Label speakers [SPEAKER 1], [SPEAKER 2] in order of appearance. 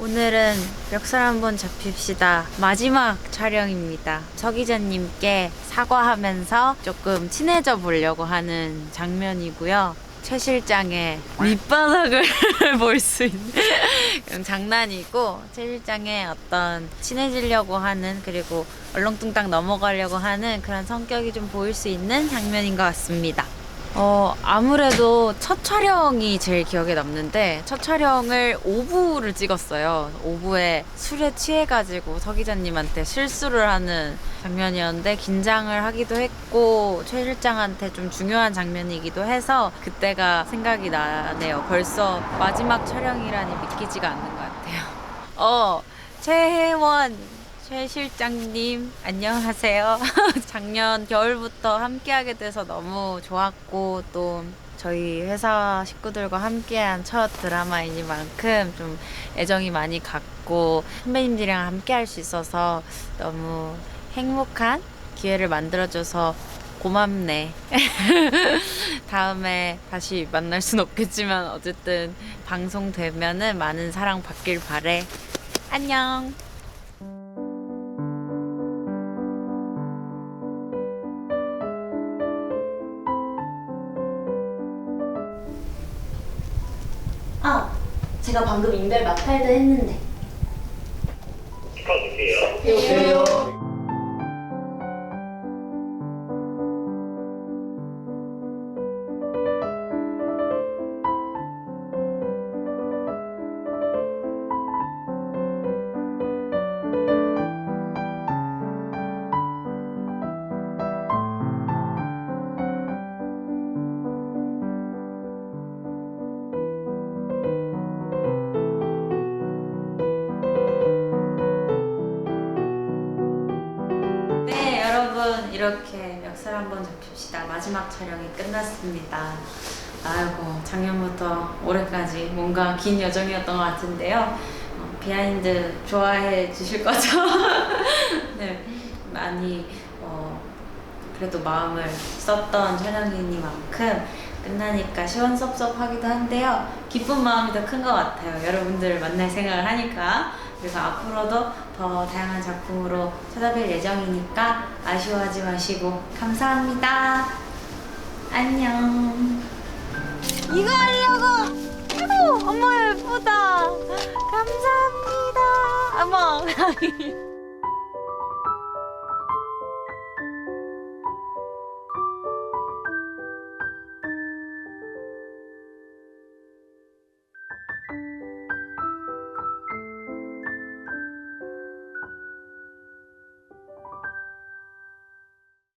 [SPEAKER 1] 오늘은 멱살 한번 잡힙시다. 마지막 촬영입니다. 서 기자님께 사과하면서 조금 친해져 보려고 하는 장면이고요. 최 실장의 밑바닥을 볼 수 있는 장난이고 최 실장의 어떤 친해지려고 하는 그리고 얼렁뚱땅 넘어가려고 하는 그런 성격이 좀 보일 수 있는 장면인 것 같습니다. 어, 아무래도 첫 촬영이 제일 기억에 남는데, 첫 촬영을 오부를 찍었어요. 오부에 술에 취해가지고 서 기자님한테 실수를 하는 장면이었는데, 긴장을 하기도 했고, 최 실장한테 좀 중요한 장면이기도 해서, 그때가 생각이 나네요. 벌써 마지막 촬영이라니 믿기지가 않는 것 같아요. 어, 최혜원 최 실장님 안녕하세요. 작년 겨울부터 함께하게 돼서 너무 좋았고 또 저희 회사 식구들과 함께한 첫 드라마이니만큼 좀 애정이 많이 갔고 선배님들이랑 함께할 수 있어서 너무 행복한 기회를 만들어줘서 고맙네. 다음에 다시 만날 순 없겠지만 어쨌든 방송 되면은 많은 사랑 받길 바래. 안녕.
[SPEAKER 2] 아, 제가 방금 인별 마팔도 했는데.
[SPEAKER 1] 네, 여러분 이렇게 멱살 한번 잡힙시다. 마지막 촬영이 끝났습니다. 아이고 작년부터 올해까지 뭔가 긴 여정이었던 것 같은데요. 어, 비하인드 좋아해 주실 거죠? 네, 많이 어, 그래도 마음을 썼던 촬영이니만큼 끝나니까 시원섭섭하기도 한데요. 기쁜 마음이 더 큰 것 같아요. 여러분들을 만날 생각을 하니까. 그래서 앞으로도 더 다양한 작품으로 찾아뵐 예정이니까 아쉬워하지 마시고 감사합니다. 안녕. 이거 하려고. 아이고, 엄마 예쁘다. 감사합니다. 어머.